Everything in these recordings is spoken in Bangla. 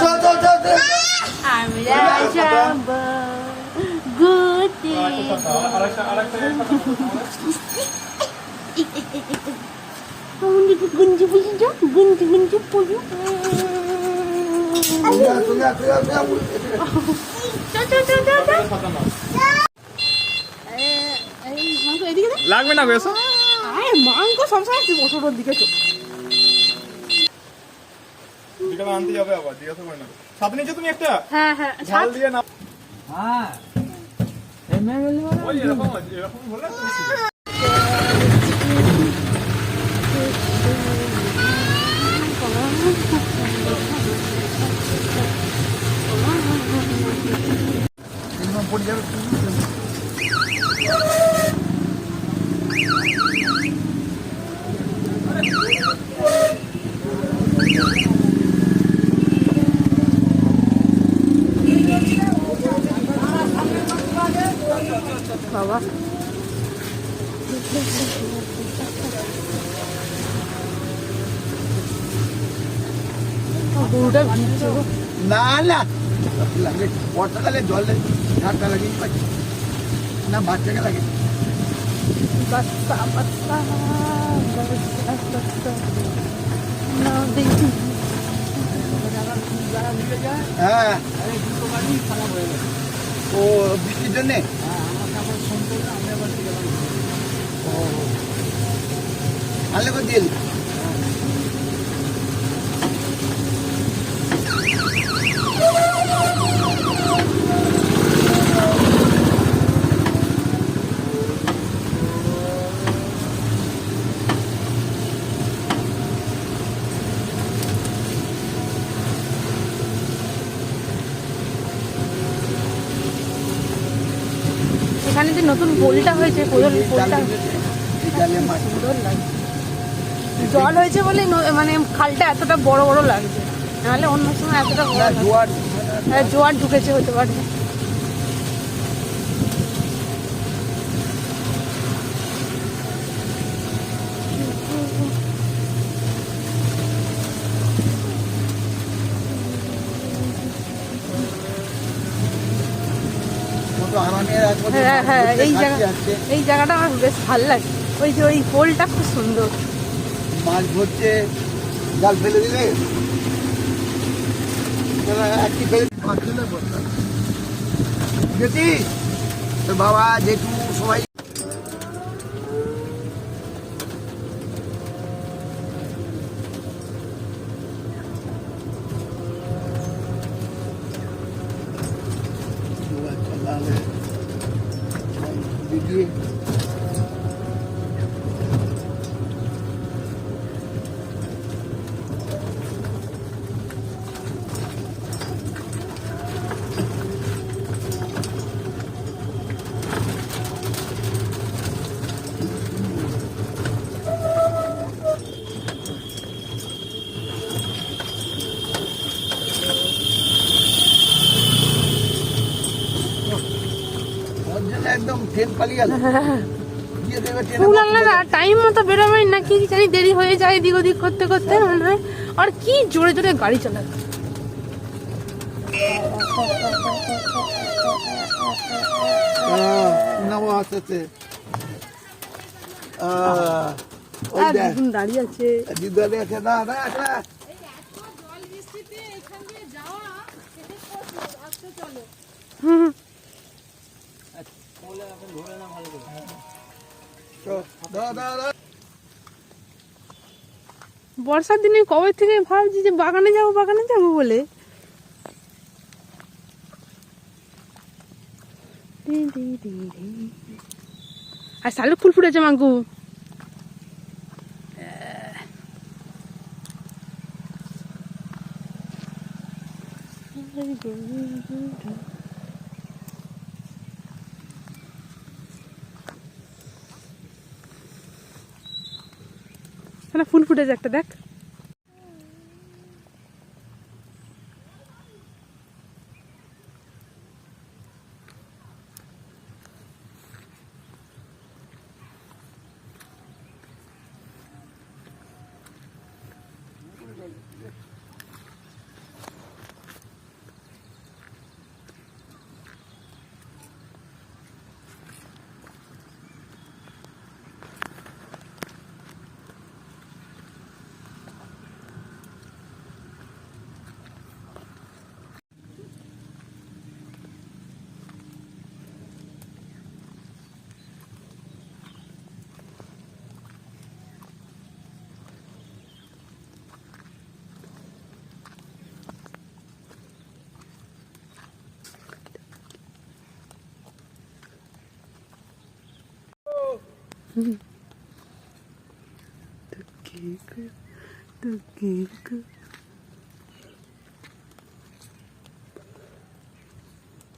চল আমরা যাব ঘুরতে গুঞ্জি গুঞ্জি বুঝি যা গুঞ্জি গুঞ্জি বুঝি তুই আয়, তুই আয়, তুই আয়, তুই আয়, উড়ে- চল চল চল চল চল এই মাংস এদিকে দে লাগবে না বেশ আয় মাংস সবসময় মোটরের দিকে চল বিকালে আনতে যাবে আবার জিজ্ঞাসা করে নেবে সাথে নিয়েছো তুমি একটা হ্যাঁ হ্যাঁ ঝাল দিয়ে না হ্যাঁ। ওই এরকম এরকম হলে পড়ে যাবে। বাবা। গরুটা ভিজছে। না না। লাগে বর্ষাকালে জলে ঠান্ডা লাগে না বাচ্চাকে লাগে? বাচ্চা বাচ্চা বাচ্চা বাচ্চা। না দেখি। হ্যাঁ। ও বৃষ্টির জন্যে? আনলে করে দিয়ে এখানে যে নতুন পোলটা হয়েছে পোলটা জালে সুন্দর লাগছে জল হয়েছে বলে মানে খালটা এতটা বড় বড় লাগছে। নাহলে অন্য সময় এতটা না। জোয়ার হ্যাঁ, জোয়ার ঢুকেছে হতে পারে। হ্যাঁ হ্যাঁ এই জায়গা এই জায়গাটা আমার বেশ ভালো লাগে। ওই যে ওই পোলটা খুব সুন্দর। মাছ ধরছে, জাল ফেলে দিলে। একটি ফেলে তোর বাবা, জেঠু, সবাই। দিদি ওর জন্য একদম ট্রেন পালিয়ে গেল। টাইম মতো বেরোবেন না কি জানি দেরি হয়ে যায় এদিক ওদিক করতে করতে মনে হয়। আর কি জোরে জোরে গাড়ি চালাবে দাঁড়িয়ে আছে। দিদারে আছে না হুম, বর্ষার দিনে কবে থেকে ভাবছি যে বাগানে যাব বাগানে যাব বলে? আর শালুক ফুল ফুটেছে মাগু। না ফুল ফুটেছে একটা দেখ।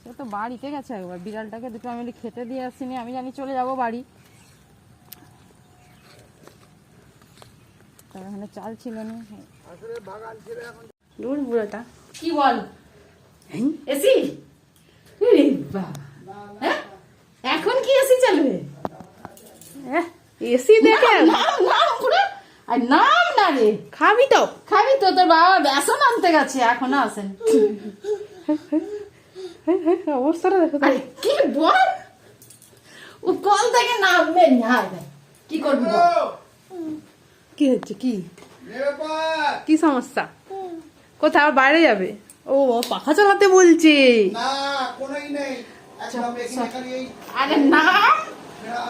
সে তো বাড়িতে গেছে একবার? বিড়ালটাকে দুটো আমি খেতে দিয়ে আসিনি আমি জানি চলে যাব বাড়ি। তার এখানে চাল ছিল না। দূর বুড়োটা। কি বল? এসি? ওরে বাবা। হ্যাঁ? এখন কি এসি চলবে এসি দেখে নাম নাম আর নাম না রে। খাবি তো। খাবি তো তোর বাবা বেসন আনতে গেছে এখনও আসেন অবস্থাটা দেখো আরে কি বল? ও কল থেকে নামবে না। কি করবি? কি হচ্ছে কি? কি সমস্যা? কোথাও বাইরে যাবে? ও পাখা চালাতে বলছে। না কোনোই নেই। একদম এখানে খালি এই আরে নাম? না।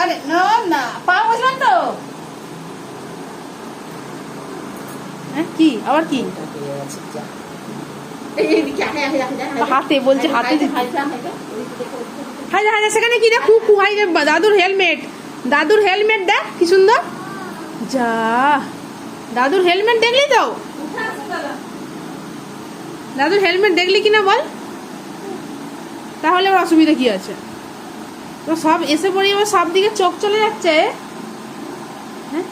আরে নাম না পা বসলাম তো। হ্যাঁ কি? আবার কি। হাতে বলছে হাতে। হাই হাই সেখানে কি দেখ কু হাই দাদুর হেলমেট। দাদুর হেলমেট দেখ কি সুন্দর। যা দাদুর হেলমেট দেখলি তো। দাদুর হেলমেট দেখলি কিনা বল? তাহলে অসুবিধা কি আছে? তো সব এসে পড়ে এবার সব দিকে চোখ চলে যাচ্ছে। হ্যাঁ?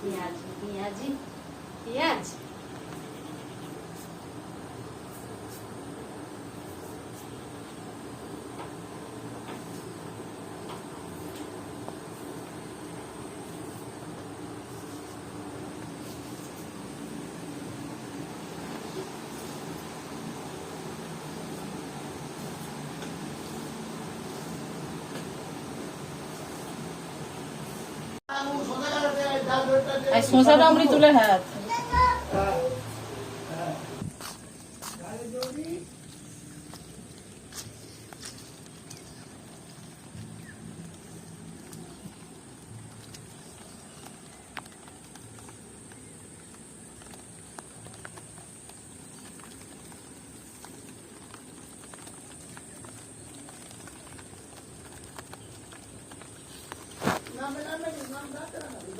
পেঁয়াজ পেঁয়াজি পেঁয়াজ। শশা ডামড়ি তুলে হ্যাঁ